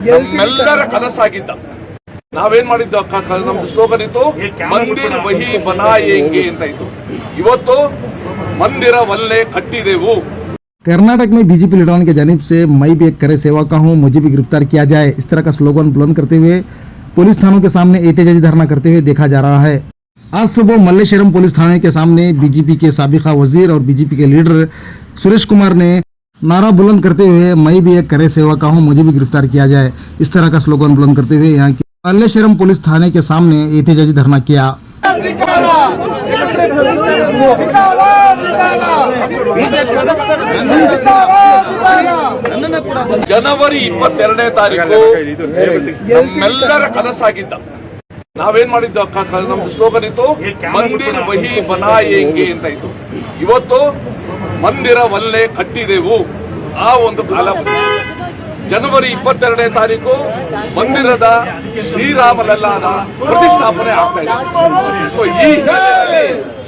ನಮ್ಮೆಲ್ಲರ ಕನಸಾಗಿದ್ದ ನಾವೇನ್ ಮಾಡಿದ್ದ ಕ- ಕ- ನಮ್ದು ಸ್ಲೋಗನ್ ಇತ್ತು ಮಂದಿರ ವಹಿ ಬನಾಯೇಂಗೆ ಅಂತ ಇತ್ತು ಇವತ್ತು ಮಂದಿರ ವಲ್ಲೆ ಕಟ್ಟಿದೆವು कर्नाटक में बीजेपी लीडरों की जानिब से मैं भी एक करे सेवा का हूं मुझे भी गिरफ्तार किया जाए इस तरह का स्लोगन बुलंद करते हुए पुलिस थानों के सामने एहतजाजी धरना करते हुए देखा जा रहा है आज सुबह मल्लेश्वरम पुलिस थाने के सामने बीजेपी के सबका वजीर और बीजेपी के लीडर सुरेश कुमार ने नारा बुलंद करते हुए मैं भी एक करे सेवा का हूं मुझे भी गिरफ्तार किया जाए इस तरह का स्लोगन बुलंद करते हुए यहाँ के मल्लेश्वरम पुलिस थाने के सामने एहतजाजी धरना किया ಜನವರಿ ಇಪ್ಪತ್ತೆರಡನೇ ತಾರೀಕು ನಮ್ಮೆಲ್ಲರ ಕನಸಾಗಿದ್ದ ನಾವೇನ್ ಮಾಡಿದ್ದ ಕ- ಕ- ನಮ್ದು ಸ್ಲೋಗನ್ ಇತ್ತು ಮಂದಿರ ವಹಿ ಬನಾಯೇಂಗೆ ಅಂತ ಇತ್ತು ಇವತ್ತು ಮಂದಿರ ವಲ್ಲೆ ಕಟ್ಟಿದೆವು. ಆ ಒಂದು ಕಾಲ ಜನವರಿ ಇಪ್ಪತ್ತೆರಡನೇ ತಾರೀಕು ಮಂದಿರದ ಶ್ರೀರಾಮಲಲ್ಲಾದ ಪ್ರತಿಷ್ಠಾಪನೆ ಆಗ್ತಾ ಇದೆ. ಸೊ ಈ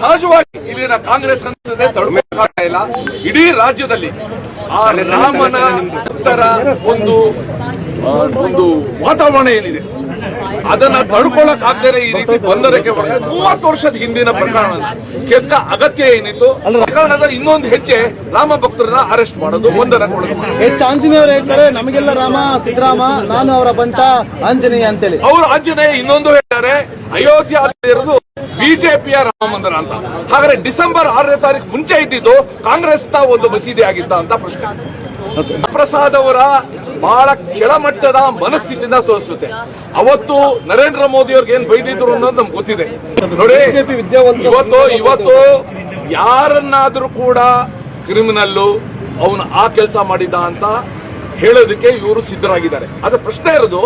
ಸಹಜವಾಗಿ ಇಲ್ಲಿನ ಕಾಂಗ್ರೆಸ್ ಸಂಸದೆ ಕಾಣ್ತಾ ಇಲ್ಲ. ಇಡೀ ರಾಜ್ಯದಲ್ಲಿ ಆ ರಾಮನ ಉತ್ತರ ಒಂದು ಒಂದು ವಾತಾವರಣ ಏನಿದೆ? ಅದನ್ನ ತಡ್ಕೊಳಕ್ ಆಗದೇ ಈ ರೀತಿ ಬಂದರಕ್ಕೆ ಮೂವತ್ತು ವರ್ಷದ ಹಿಂದಿನ ಪ್ರಕರಣ ಕೆದ್ಕ ಅಗತ್ಯ ಏನಿತ್ತು? ಪ್ರಕರಣದ ಇನ್ನೊಂದು ಹೆಜ್ಜೆ ರಾಮ ಭಕ್ತರನ್ನ ಅರೆಸ್ಟ್ ಮಾಡೋದು ಒಂದರ ಹೆಚ್ಚು ಅವರು ಹೇಳ್ತಾರೆ ನಮಗೆಲ್ಲ ರಾಮ ಸಿದ್ದರಾಮ ನಾನು ಅವರ ಬಂಟ ಆಂಜನೇಯ ಅಂತೇಳಿ. ಅವರು ಆಂಜನೇಯ ಇನ್ನೊಂದು ಹೇಳ್ತಾರೆ ಅಯೋಧ್ಯ ಇರೋದು ಬಿಜೆಪಿಯ ರಾಮ ಮಂದಿರ ಅಂತ. ಹಾಗಾದ್ರೆ ಡಿಸೆಂಬರ್ ಆರನೇ ತಾರೀಕು ಮುಂಚೆ ಇದ್ದಿದ್ದು ಕಾಂಗ್ರೆಸ್ನ ಒಂದು ಮಸೀದಿ ಆಗಿತ್ತ ಅಂತ ಪ್ರಶ್ನೆ. ಪ್ರಸಾದ್ ಅವರ ಬಹಳ ಕೆಳಮಟ್ಟದ ಮನಸ್ಥಿತಿಯಿಂದ ತೋರಿಸುತ್ತೆ. ಅವತ್ತು ನರೇಂದ್ರ ಮೋದಿ ಅವ್ರಿಗೆ ಏನ್ ಬೈದಿದ್ರು ಅನ್ನೋದು ನಮ್ಗೆ ಗೊತ್ತಿದೆ. ನೋಡಿ, ಇವತ್ತು ಇವತ್ತು ಯಾರನ್ನಾದ್ರೂ ಕೂಡ ಕ್ರಿಮಿನಲ್ಲು ಅವನು ಆ ಕೆಲಸ ಮಾಡಿದ ಅಂತ ಹೇಳೋದಕ್ಕೆ ಇವರು ಸಿದ್ಧರಾಗಿದ್ದಾರೆ. ಅದ್ರ ಪ್ರಶ್ನೆ ಇರೋದು,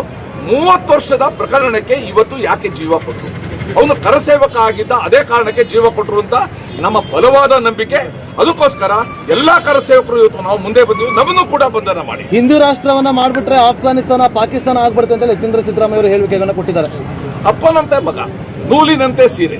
ಮೂವತ್ತು ವರ್ಷದ ಪ್ರಕರಣಕ್ಕೆ ಇವತ್ತು ಯಾಕೆ ಜೀವ ಕೊಟ್ಟರು ಅವನು ಕರಸೇವಕ ಆಗಿದ್ದ ಅದೇ ಕಾರಣಕ್ಕೆ ಜೀವ ಕೊಟ್ಟರು ಅಂತ ನಮ್ಮ ಬಲವಾದ ನಂಬಿಕೆ ಅದಕ್ಕೋಸ್ಕರ ಎಲ್ಲಾ ಕರಸೇವಕರು ಇವತ್ತು ನಾವು ಮುಂದೆ ಬಂದಿವಿ. ನಮ್ಮನ್ನು ಕೂಡ ಬಂಧನ ಮಾಡಿ. ಹಿಂದೂ ರಾಷ್ಟ್ರವನ್ನ ಮಾಡ್ಬಿಟ್ರೆ ಆಫ್ಘಾನಿಸ್ತಾನ ಪಾಕಿಸ್ತಾನ ಆಗ್ಬಿಡುತ್ತೆ ಅಂತ ಯತೀಂದ್ರ ಸಿದ್ದರಾಮಯ್ಯ ಅವರು ಹೇಳಿಕೆಗಳನ್ನ ಕೊಟ್ಟಿದ್ದಾರೆ. ಅಪ್ಪನಂತೆ ಮಗ ನೂಲಿನಂತೆ ಸೀರೆ.